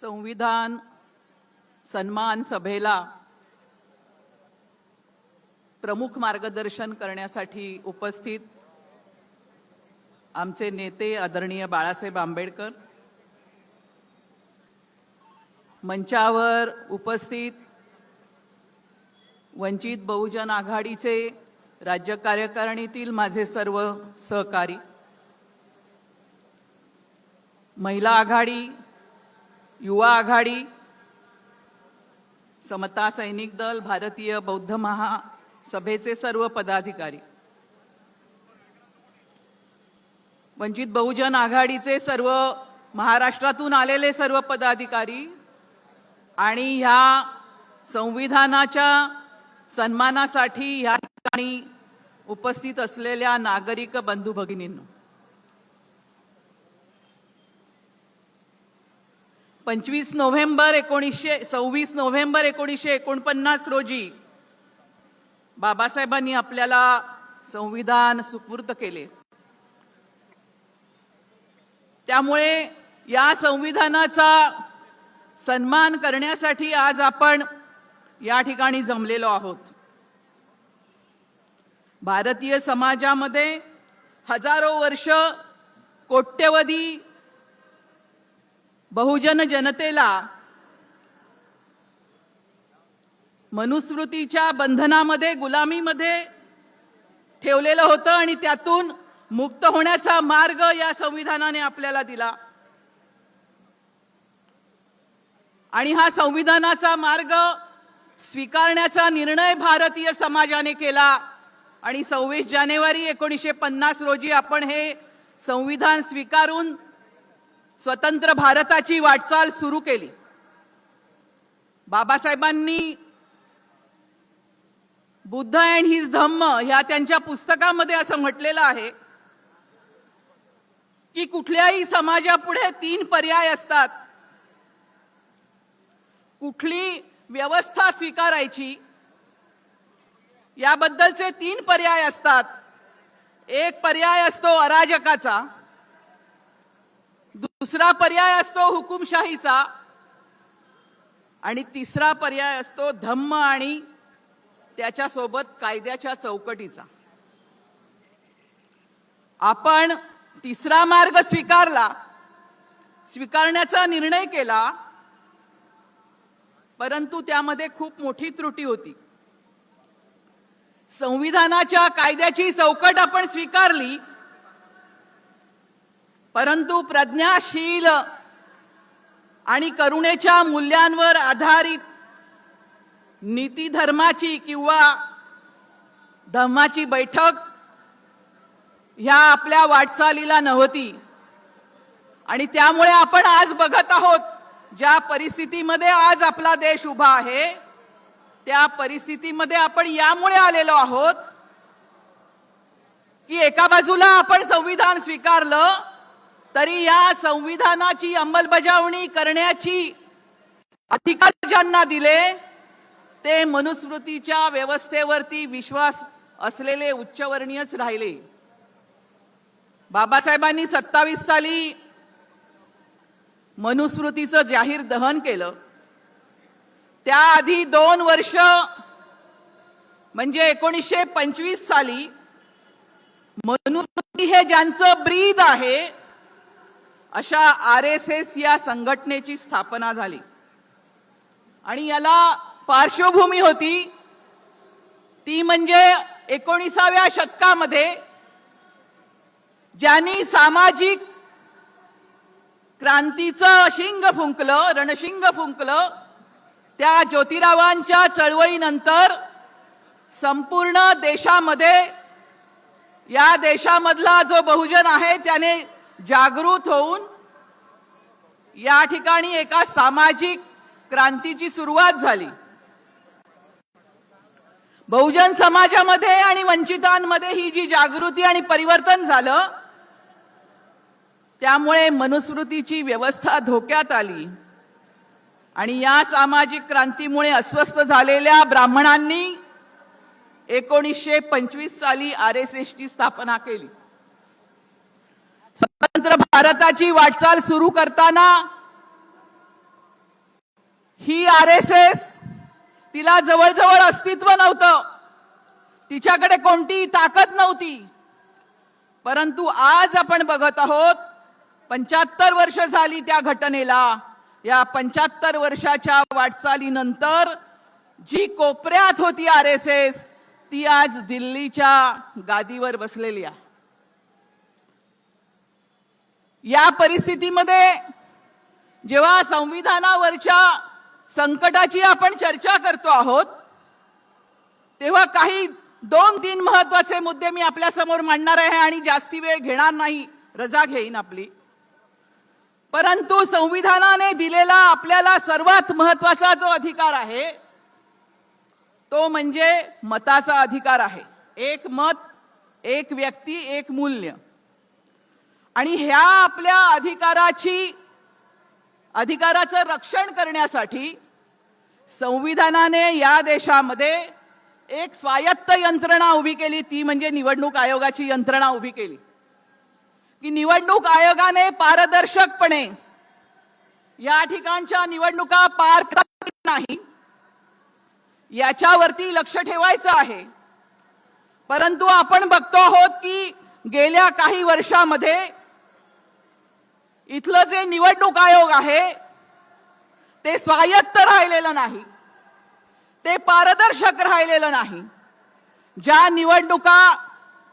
संविधान सन्मान सभेला प्रमुख मार्गदर्शन करण्यासाठी उपस्थित आमचे नेते आदरणीय बाळासाहेब आंबेडकर. मंचावर उपस्थित वंचित बहुजन आघाडीचे राज्य कार्यकारिणीतील माझे सर्व सहकारी महिला आघाडी युवा आघाडी समता सैनिक दल भारतीय बौद्ध महासभेचे सर्व पदाधिकारी. वंचित बहुजन आघाडीचे सर्व महाराष्ट्रातून आलेले सर्व पदाधिकारी आणि ह्या संविधानाच्या सन्मानासाठी ह्या ठिकाणी उपस्थित असलेल्या नागरिक बंधू भगिनींनो. पंचवीस नोव्हेंबर एकोणीसशे सव्वीस नोव्हेंबर एकोणीसशे एकोणपन्नास रोजी बाबासाहेबांनी आपल्याला संविधान सुपूर्द केले. त्यामुळे या संविधानाचा सन्मान करण्यासाठी आज आपण या ठिकाणी जमलेलो आहोत. भारतीय समाजामध्ये हजारो वर्ष कोट्यवधी बहुजन जनतेला मनुस्मृतीच्या बंधनामध्ये गुलामीमध्ये ठेवलेलं होतं आणि त्यातून मुक्त होण्याचा मार्ग या संविधानाने आपल्याला दिला. आणि हा संविधानाचा मार्ग स्वीकारण्याचा निर्णय भारतीय समाजाने केला. आणि सव्वीस जानेवारी एकोणीसशे पन्नास रोजी आपण हे संविधान स्वीकारून स्वतंत्र भारताची वाटचाल सुरू केली. बाबासाहेबांनी बुद्ध अँड हिज धम्म ह्या त्यांच्या पुस्तकामध्ये असं म्हटलेलं आहे की कुठल्याही समाजापुढे तीन पर्याय असतात. कुठली व्यवस्था स्वीकारायची याबद्दलचे तीन पर्याय असतात. एक पर्याय असतो अराजकाचा. दुसरा पर्याय असतो हुकुमशाहीचा आणि तिसरा पर्याय असतो धम्म आणि त्याच्यासोबत कायद्याच्या चौकटीचा. आपण तिसरा मार्ग स्वीकारला स्वीकारण्याचा निर्णय केला परंतु त्यामध्ये खूप मोठी त्रुटी होती. संविधानाच्या कायद्याची चौकट आपण स्वीकारली परंतु प्रज्ञाशील आणि करुणेच्या मूल्यांवर आधारित नीती धर्माची किंवा धम्माची बैठक ह्या आपल्या वाटचालीला नव्हती. आणि त्यामुळे आपण आज बघत आहोत ज्या परिस्थितीमध्ये आज आपला देश उभा आहे त्या परिस्थितीमध्ये आपण यामुळे आलेलो आहोत की एका बाजूला आपण संविधान स्वीकारलं तरी या संविधानाची अंमलबजावणी करण्याची अधिकार ज्यांना दिले ते मनुस्मृतीच्या व्यवस्थेवरती विश्वास असलेले उच्चवर्णीयच राहिले. बाबासाहेबांनी सत्तावीस साली मनुस्मृतीचं जाहीर दहन केलं. त्याआधी दोन वर्ष म्हणजे एकोणीसशे पंचवीस साली मनुस्मृती हे ज्यांचं ब्रीद आहे अशा आर एस एस या संघटनेची स्थापना झाली. आणि याला पार्श्वभूमी होती ती म्हणजे एकोणीसाव्या शतकामध्ये ज्यांनी सामाजिक क्रांतीचं शिंग फुंकलं रणशिंग फुंकलं त्या ज्योतिरावांच्या चळवळीनंतर संपूर्ण देशामध्ये या देशामधला जो बहुजन आहे त्याने जागृत होऊन या ठिकाणी एका सामाजिक क्रांतीची सुरुवात झाली. बहुजन समाजामध्ये आणि वंचितांमध्ये ही जी जागृती आणि परिवर्तन झालं त्यामुळे मनुस्मृतीची व्यवस्था धोक्यात आली. आणि या सामाजिक क्रांतीमुळे अस्वस्थ झालेल्या ब्राह्मणांनी एकोणीसशे पंचवीस साली आर एस एसची स्थापना केली. स्वतंत्र भारताची वाटचाल सुरू करताना ही आर एस एस तिला जवळजवळ अस्तित्व नव्हतं. तिच्याकडे कोणतीही ताकद नव्हती. परंतु आज आपण बघत आहोत पंच्याहत्तर वर्ष झाली त्या घटनेला. या पंच्याहत्तर वर्षाच्या वाटचालीनंतर जी कोपऱ्यात होती आर एस एस ती आज दिल्लीच्या गादीवर बसलेली आहे. या परिस्थितीमध्ये जेव्हा संविधानावरच्या संकटाची आपण चर्चा करतो आहोत तेव्हा काही दोन तीन महत्त्वाचे मुद्दे मी आपल्यासमोर मांडणार आहे आणि जास्ती वेळ घेणार नाही रजा घेईन आपली. परंतु संविधानाने दिलेला आपल्याला सर्वात महत्त्वाचा जो अधिकार आहे तो म्हणजे मताचा अधिकार आहे. एक मत एक व्यक्ती एक मूल्य. आणि ह्या आपल्या अधिकाराची अधिकाराचं रक्षण करण्यासाठी संविधानाने या देशामध्ये एक स्वायत्त यंत्रणा उभी केली. ती म्हणजे निवडणूक आयोगाची यंत्रणा उभी केली. की निवडणूक आयोगाने पारदर्शकपणे या ठिकाणच्या निवडणुका पार नाही याच्यावरती लक्ष ठेवायचं आहे. परंतु आपण बघतो आहोत की गेल्या काही वर्षामध्ये इथलं जे निवडणूक आयोग आहे ते स्वायत्त राहिलेलं नाही. ते पारदर्शक राहिलेलं नाही. ज्या निवडणुका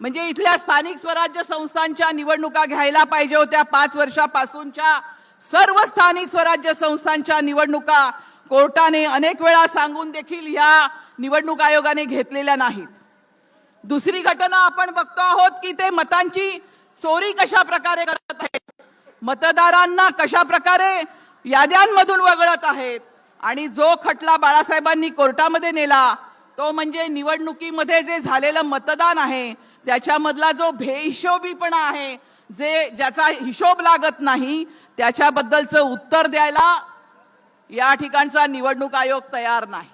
म्हणजे इथल्या स्थानिक स्वराज्य संस्थांच्या निवडणुका घ्यायला पाहिजे होत्या पाच वर्षापासूनच्या सर्व स्थानिक स्वराज्य संस्थांच्या निवडणुका कोर्टाने अनेक वेळा सांगून देखील या निवडणूक आयोगाने घेतलेल्या नाहीत. दुसरी घटना आपण बघतो आहोत की ते मतांची चोरी कशा प्रकारे करत आहेत मतदारांना कशा प्रकारे याद्यांमधून वगळत आहेत? आणि जो खटला बाळासाहेबांनी कोर्टामध्ये नेला तो म्हणजे निवडणुकीमध्ये जे झालेलं मतदान आहे त्याच्यामधला जो भेहिशोबीपणा आहे जे ज्याचा हिशोब लागत नाही त्याच्याबद्दलचं उत्तर द्यायला या ठिकाणचा निवडणूक आयोग तयार नाही.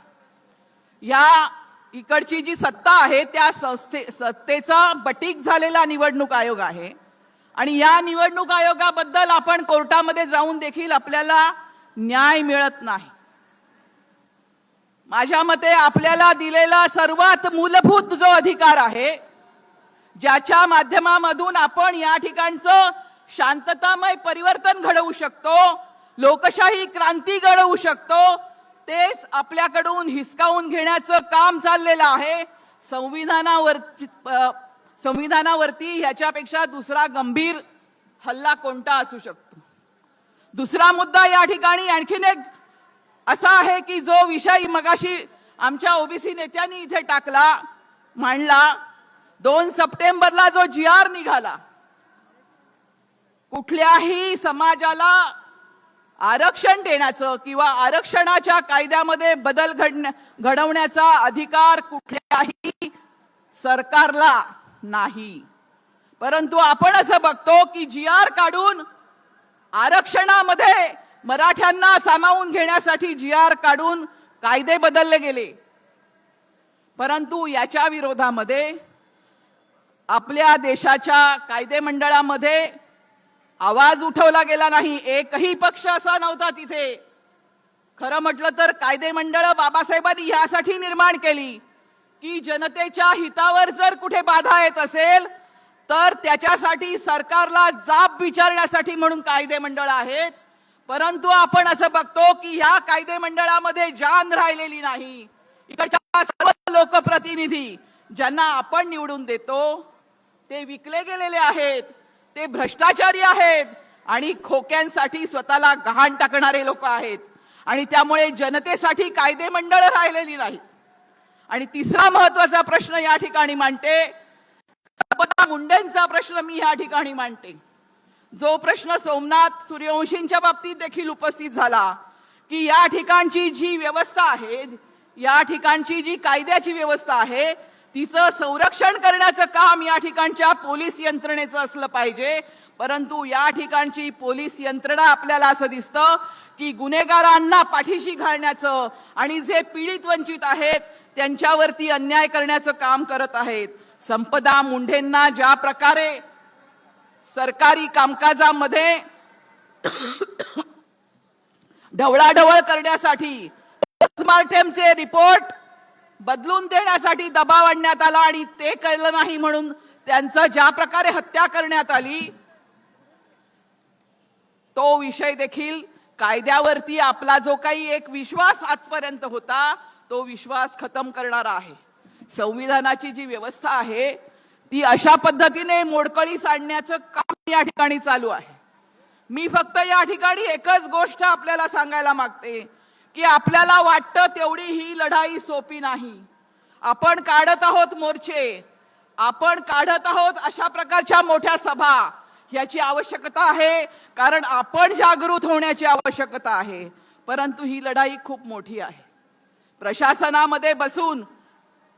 या इकडची जी सत्ता आहे त्या संस्थे सत्तेचा बटीक झालेला निवडणूक आयोग आहे. आणि या निवडणूक आयोगाबद्दल आपण कोर्टामध्ये जाऊन देखील आपल्याला न्याय मिळत नाही. माझ्या मते आपल्याला दिलेला सर्वात मूलभूत जो अधिकार आहे ज्याच्या माध्यमामधून आपण या ठिकाणचं शांततामय परिवर्तन घडवू शकतो लोकशाही क्रांती घडवू शकतो तेच आपल्याकडून हिसकावून घेण्याचं काम चाललेलं आहे. संविधानावर संविधानावरती ह्याच्यापेक्षा दुसरा गंभीर हल्ला कोणता असू शकतो? दुसरा मुद्दा या ठिकाणी आणखीन एक असा आहे की जो विषय मगाशी आमच्या ओबीसी नेत्यांनी इथे टाकला मांडला दोन सप्टेंबरला जो जी आर निघाला कुठल्याही समाजाला आरक्षण देण्याचं किंवा आरक्षणाच्या कायद्यामध्ये बदल घडण्या घडवण्याचा अधिकार कुठल्याही सरकारला नाही. परंतु आपण असं बघतो की जी आर काढून आरक्षणामध्ये मराठ्यांना सामावून घेण्यासाठी जी आर काढून कायदे बदलले गेले. परंतु याच्या विरोधामध्ये आपल्या देशाच्या कायदे मंडळामध्ये आवाज उठवला गेला नाही. एकही पक्ष असा नव्हता तिथे. खरं म्हटलं तर कायदे मंडळ बाबासाहेबांनी ह्यासाठी निर्माण केली. की जनतेच्या हितावर जर कुठे बाधा येत असेल तर त्याच्यासाठी सरकारला जाब विचारण्यासाठी म्हणून कायदे मंडळ आहेत. परंतु आपण असं बघतो की ह्या कायदे मंडळामध्ये जान राहिलेली नाही. इकडच्या सर्व लोकप्रतिनिधी ज्यांना आपण निवडून देतो ते विकले गेलेले आहेत ते भ्रष्टाचारी आहेत आणि खोक्यांसाठी स्वतःला गहाण टाकणारे लोक आहेत. आणि त्यामुळे जनतेसाठी कायदे मंडळ राहिलेली नाहीत. आणि तिसरा महत्त्वाचा प्रश्न या ठिकाणी मांडते. संपदा मुंडेंचा प्रश्न मी या ठिकाणी मांडते. जो प्रश्न सोमनाथ सूर्यवंशींच्या बाबतीत देखील उपस्थित झाला की या ठिकाणची जी व्यवस्था आहे या ठिकाणची जी कायद्याची व्यवस्था आहे तिचं संरक्षण करण्याचं काम या ठिकाणच्या पोलीस यंत्रणेचं असलं पाहिजे. परंतु या ठिकाणची पोलीस यंत्रणा आपल्याला असं दिसतं की गुन्हेगारांना पाठीशी घालण्याचं आणि जे पीडित वंचित आहेत त्यांच्यावरती अन्याय करण्याचं काम करत आहेत. संपदा मुंढेंना ज्या प्रकारे सरकारी कामकाजामध्ये ढवळाढवळ करण्यासाठी पोस्टमार्टमचे रिपोर्ट बदलून देण्यासाठी दबाव आणण्यात आला आणि ते केलं नाही म्हणून त्यांचं ज्या प्रकारे हत्या करण्यात आली तो विषय देखील कायद्यावरती आपला जो काही एक विश्वास आजपर्यंत होता तो विश्वास खतम करणारा आहे. संविधानाची जी व्यवस्था आहे ती अशा पद्धतीने मोडकळीस आणण्याचं काम या ठिकाणी चालू आहे. मी फक्त या ठिकाणी एकच गोष्ट आपल्याला सांगायला मागते की आपल्याला वाटतं तेवढी ही लढाई सोपी नाही. आपण काढत आहोत मोर्चे आपण काढत आहोत अशा प्रकारच्या मोठ्या सभा याची आवश्यकता आहे कारण आपण जागृत होण्याची आवश्यकता आहे. परंतु ही लढाई खूप मोठी आहे. प्रशासनामध्ये बसून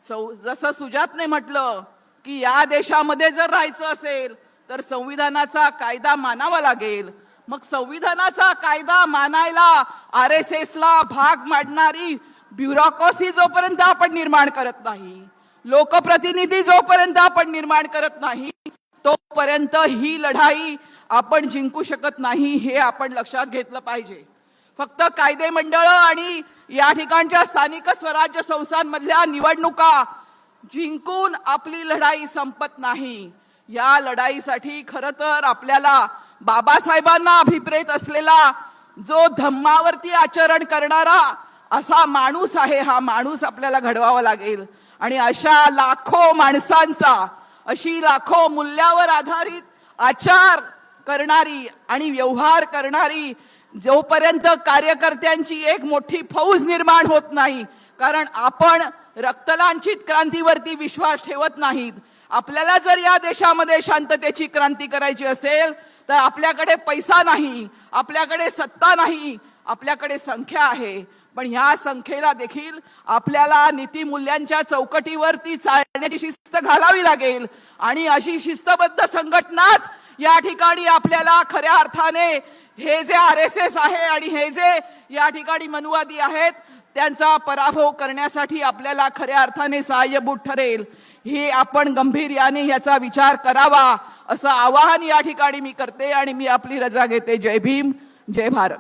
सौ- जसं सुजातने म्हटलं की या देशामध्ये जर राहायचं असेल तर संविधानाचा कायदा मानावा लागेल. मग संविधानाचा कायदा मानायला आर एस एस ला भाग मांडणारी ब्युरोक्रॉसी जोपर्यंत आपण निर्माण करत नाही लोकप्रतिनिधी जोपर्यंत आपण निर्माण करत नाही तोपर्यंत ही लढाई आपण जिंकू शकत नाही हे आपण लक्षात घेतलं पाहिजे. फक्त कायदे मंडळ आणि या ठिकाणच्या स्थानिक स्वराज्य संस्थांमधल्या निवडणुका जिंकून आपली लढाई संपत नाही. या लढाईसाठी खर तर आपल्याला बाबासाहेबांना अभिप्रेत असलेला जो धम्मावरती आचरण करणारा असा माणूस आहे हा माणूस आपल्याला घडवावा लागेल. आणि अशा लाखो माणसांचा अशी लाखो मूल्यावर आधारित आचार करणारी आणि व्यवहार करणारी जोपर्यंत कार्यकर्त्यांची एक मोठी फौज निर्माण होत नाही कारण आपण रक्तलांचित क्रांतीवरती विश्वास ठेवत नाहीत. आपल्याला जर या देशामध्ये शांततेची क्रांती करायची असेल तर आपल्याकडे पैसा नाही आपल्याकडे सत्ता नाही आपल्याकडे संख्या आहे. पण ह्या संख्येला देखील आपल्याला नीतिमूल्यांच्या चौकटीवरती चालण्याची शिस्त घालावी लागेल. आणि अशी शिस्तबद्ध संघटनाच या ठिकाणी आपल्याला खऱ्या अर्थाने हे जे आर एस एस आहे आणि हे जे या ठिकाणी मनुवादी आहेत त्यांचा पराभव करण्यासाठी आपल्याला खऱ्या अर्थाने सहाय्यभूत ठरेल. हे आपण गंभीर्याने याचा विचार करावा असं आवाहन या ठिकाणी मी करते आणि मी आपली रजा घेते. जय भीम जय भारत.